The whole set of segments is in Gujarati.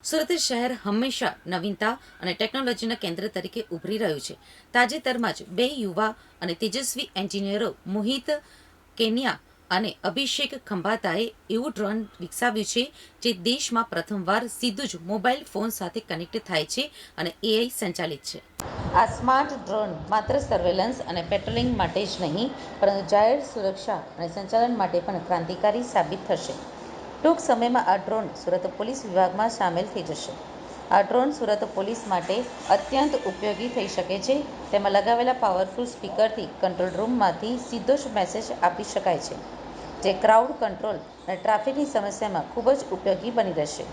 સુરત શહેર હંમેશા નવીનતા અને ટેકનોલોજીના કેન્દ્ર તરીકે ઉભરી રહ્યું છે. તાજેતરમાં જ બે યુવા અને તેજસ્વી એન્જિનિયરો મોહિત કેનિયા અને અભિષેક ખંભાતાએ એવું ડ્રોન વિકસાવ્યું છે જે દેશમાં પ્રથમવાર સીધું જ મોબાઈલ ફોન સાથે કનેક્ટ થાય છે અને એઆઈ સંચાલિત છે. આ સ્માર્ટ ડ્રોન માત્ર સર્વેલન્સ અને પેટ્રોલિંગ માટે જ નહીં, પરંતુ જાહેર સુરક્ષા અને સંચાલન માટે પણ ક્રાંતિકારી સાબિત થશે. ટૂંક સમયમાં આ ડ્રોન સુરત પોલીસ વિભાગમાં સામેલ થઈ જશે. આ ડ્રોન સુરત પોલીસ માટે અત્યંત ઉપયોગી થઈ શકે છે. તેમાં લગાવેલા પાવરફુલ સ્પીકરથી કંટ્રોલ રૂમમાંથી સીધો જ મેસેજ આપી શકાય છે, જે ક્રાઉડ કંટ્રોલ અને ટ્રાફિકની સમસ્યામાં ખૂબ જ ઉપયોગી બની રહેશે.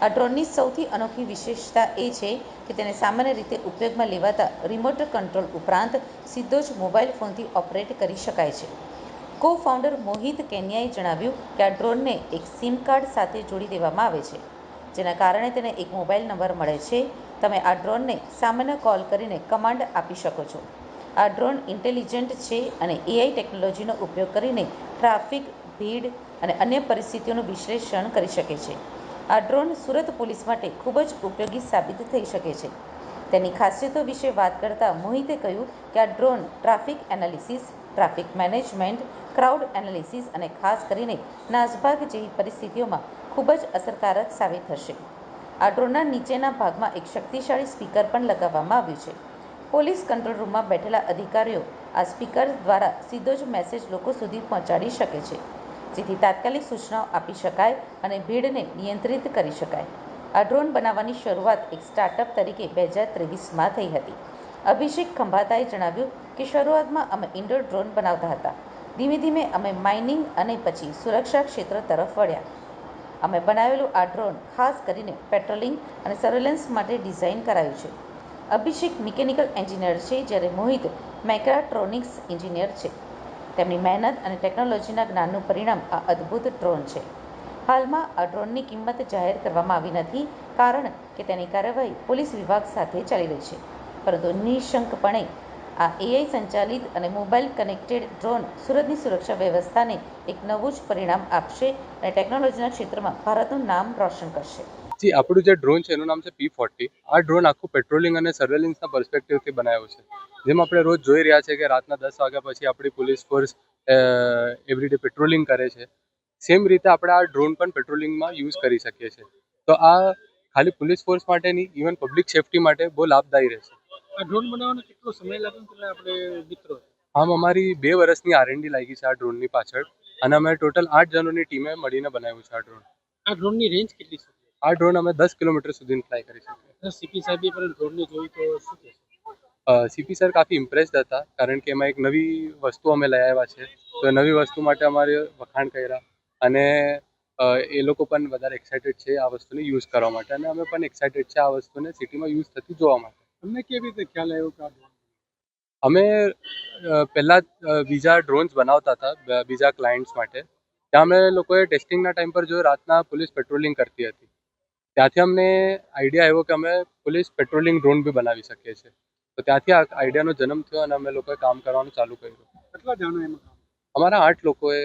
આ ડ્રોનની સૌથી અનોખી વિશેષતા એ છે કે તેને સામાન્ય રીતે ઉપયોગમાં લેવાતા રિમોટ કંટ્રોલ ઉપરાંત સીધો જ મોબાઈલ ફોનથી ઓપરેટ કરી શકાય છે. કો ફાઉન્ડર મોહિત કેનિયાએ જણાવ્યું કે આ ડ્રોનને એક સિમ કાર્ડ સાથે જોડી દેવામાં આવે છે, જેના કારણે તેને એક મોબાઈલ નંબર મળે છે. તમે આ ડ્રોનને સામાન્ય કોલ કરીને કમાન્ડ આપી શકો છો. આ ડ્રોન ઇન્ટેલિજન્ટ છે અને એઆઈ ટેકનોલોજીનો ઉપયોગ કરીને ટ્રાફિક, ભીડ અને અન્ય પરિસ્થિતિઓનું વિશ્લેષણ કરી શકે છે. આ ડ્રોન સુરત પોલીસ માટે ખૂબ જ ઉપયોગી સાબિત થઈ શકે છે. તેની ખાસિયતો વિશે વાત કરતા મોહિતે કહ્યું કે આ drone traffic analysis traffic management, crowd analysis અને ખાસ કરીને નાસભાગ જેવી પરિસ્થિતિઓમાં ખૂબ જ અસરકારક સાબિત થશે. આ ડ્રોનના નીચેના ભાગમાં એક શક્તિશાળી સ્પીકર પણ લગાવવામાં આવ્યું છે. પોલીસ કંટ્રોલ રૂમમાં બેઠેલા અધિકારીઓ આ સ્પીકર દ્વારા સીધો જ મેસેજ લોકો સુધી પહોંચાડી શકે છે, જેથી તાત્કાલિક સૂચનાઓ આપી શકાય અને ભીડને નિયંત્રિત કરી શકાય. આ ડ્રોન બનાવવાની શરૂઆત એક સ્ટાર્ટઅપ તરીકે બે હજાર ત્રેવીસમાં થઈ હતી. અભિષેક ખંભાતાએ જણાવ્યું કે શરૂઆતમાં અમે ઇન્ડોર ડ્રોન બનાવતા હતા. ધીમે ધીમે અમે માઇનિંગ અને પછી સુરક્ષા ક્ષેત્ર તરફ વળ્યા. અમે બનાવેલું આ ડ્રોન ખાસ કરીને પેટ્રોલિંગ અને સર્વેલન્સ માટે ડિઝાઇન કરાયું છે. અભિષેક મિકેનિકલ એન્જિનિયર છે જ્યારે મોહિત મેક્રાટ્રોનિક્સ એન્જિનિયર છે. તેમની મહેનત અને ટેકનોલોજીના જ્ઞાનનું પરિણામ આ અદ્ભુત ડ્રોન છે. હાલમાં આ ડ્રોનની કિંમત જાહેર કરવામાં આવી નથી કારણ કે તેની કાર્યવાહી પોલીસ વિભાગ સાથે ચાલી રહી છે. પરંતુ નિઃશંકપણે આ એઆઈ સંચાલિત અને મોબાઈલ કનેક્ટેડ ડ્રોન સુરતની સુરક્ષા વ્યવસ્થાને એક નવું જ પરિણામ આપશે અને ટેકનોલોજીના ક્ષેત્રમાં ભારતનું નામ રોશન કરશે. જી, આપણું જે ડ્રોન છે, એનું નામ છે પી ફોર્ટી આ ડ્રોન આખું પેટ્રોલિંગ અને સર્વેલન્સના પર્સપેક્ટિવથી બનાવ્યો છે. જેમ આપણે રોજ જોઈ રહ્યા છે કે રાતના દસ વાગ્યા પછી આપણી પોલીસ ફોર્સ એવરીડે પેટ્રોલિંગ કરે છે. સેમ રીતે આપણે આ ડ્રોન પણ પેટ્રોલિંગમાં યુઝ કરી શકીએ છીએ. તો આ ખાલી પોલીસ ફોર્સ માટે નહીં ઇવન પબ્લિક સેફટી માટે બહુ લાભદાયી રહેશે. આ ડ્રોન બનાવવાનો કેટલો સમય લાગે કેટલા આપણે મિત્રો? આમ અમારી બે વર્ષની આરએનડી લાગી છે આ ડ્રોનની પાછળ. અને અમે ટોટલ આઠ જણોની ટીમે મળીને બનાવ્યું છે આ ડ્રોન આ ડ્રોનની રેન્જ કેટલી છે? આ ડ્રોન અમે દસ કિલોમીટર સુધી ફ્લાય કરી શકીએ. સીપી સાહેબે પણ ડ્રોનને જોઈ તો શું કહેશે સીપી સર કાફી ઇમ્પ્રેસ્ડ હતા કારણ કે એમાં એક નવી વસ્તુ અમે લઈ આવ્યા છે. તો નવી વસ્તુ માટે અમારે વખાણ કર્યા. અને એ લોકો પણ વધારે એક્સાઇટેડ છે આ વસ્તુને યુઝ કરવા માટે. અને અમે પણ એક્સાઇટેડ છે આ વસ્તુને સિટીમાં યુઝ થતી જોવા માટે. તમને કેવી રીતે ખ્યાલ આવ્યો કે અમે પહેલાં બીજા ડ્રોન્સ બનાવતા હતા બીજા ક્લાયન્ટ્સ માટે. ત્યાં અમે લોકોએ ટેસ્ટિંગના ટાઈમ પર જોયું રાતના પોલીસ પેટ્રોલિંગ કરતી હતી. ત્યાંથી અમને આઈડિયા આવ્યો કે અમે પોલીસ પેટ્રોલિંગ ડ્રોન બી બનાવી શકીએ છીએ. તો ત્યાંથી આ આઈડિયાનો જન્મ થયો અને અમે લોકોએ કામ કરવાનું ચાલુ કર્યું. કેટલા જાણો એમાં અમારા આઠ લોકોએ